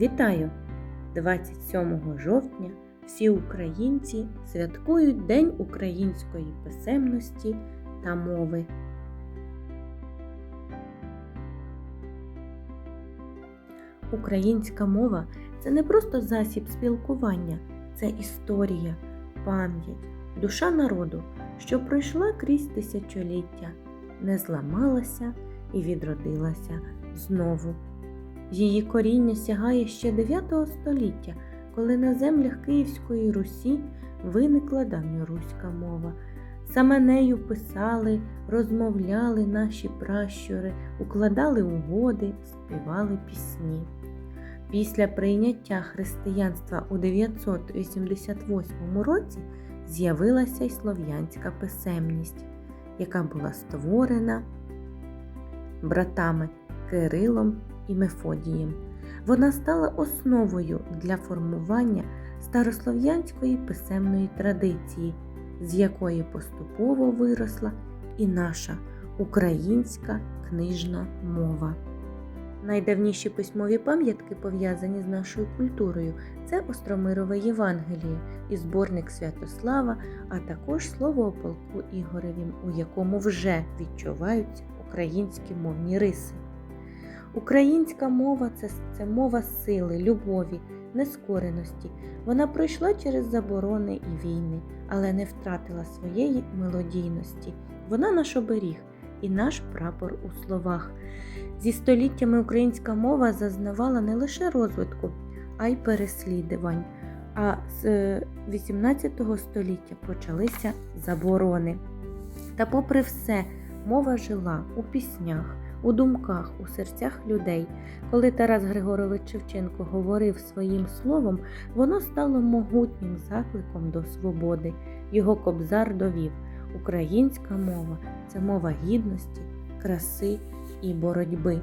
Вітаю! 27 жовтня всі українці святкують День української писемності та мови. Українська мова це не просто засіб спілкування, це історія, пам'ять, душа народу, що пройшла крізь тисячоліття, не зламалася і відродилася знову. Її коріння сягає ще 9 століття, коли на землях Київської Русі виникла давньоруська мова. Саме нею писали, розмовляли наші пращури, укладали угоди, співали пісні. Після прийняття християнства у 988 році з'явилася й слов'янська писемність, яка була створена братами Кирилом і Мефодієм. Вона стала основою для формування старослов'янської писемної традиції, з якої поступово виросла і наша українська книжна мова. Найдавніші письмові пам'ятки, пов'язані з нашою культурою, це Остромирове Євангеліє і зборник Святослава, а також слово о полку Ігоревім, у якому вже відчуваються українські мовні риси. Українська мова це, це мова сили, любові, нескореності. Вона пройшла через заборони і війни, але не втратила своєї мелодійності. Вона наш оберіг і наш прапор у словах. Зі століттями українська мова зазнавала не лише розвитку, а й переслідувань. А з 18 століття почалися заборони. Та, попри все, мова жила у піснях, у думках, у серцях людей. Коли Тарас Григорович Шевченко говорив своїм словом, воно стало могутнім закликом до свободи. Його кобзар довів: українська мова це мова гідності, краси і боротьби.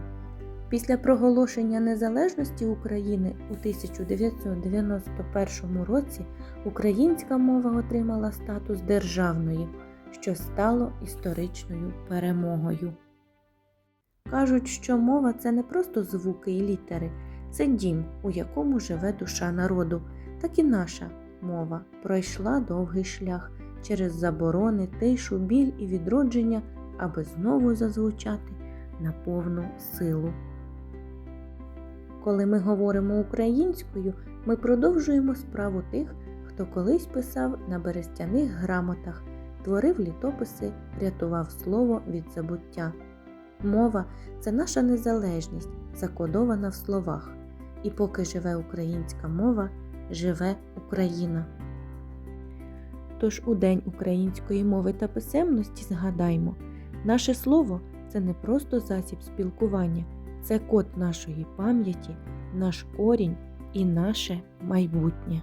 Після проголошення незалежності України у 1991 році українська мова отримала статус державної, що стало історичною перемогою. Кажуть, що мова це не просто звуки і літери, це дім, у якому живе душа народу, так і наша мова пройшла довгий шлях через заборони, тишу, біль і відродження, аби знову зазвучати на повну силу. Коли ми говоримо українською, ми продовжуємо справу тих, хто колись писав на берестяних грамотах, творив літописи, рятував слово від забуття. Мова це наша незалежність, закодована в словах. І поки живе українська мова, живе Україна. Тож у День української мови та писемності згадаймо, наше слово це не просто засіб спілкування, це код нашої пам'яті, наш корінь і наше майбутнє.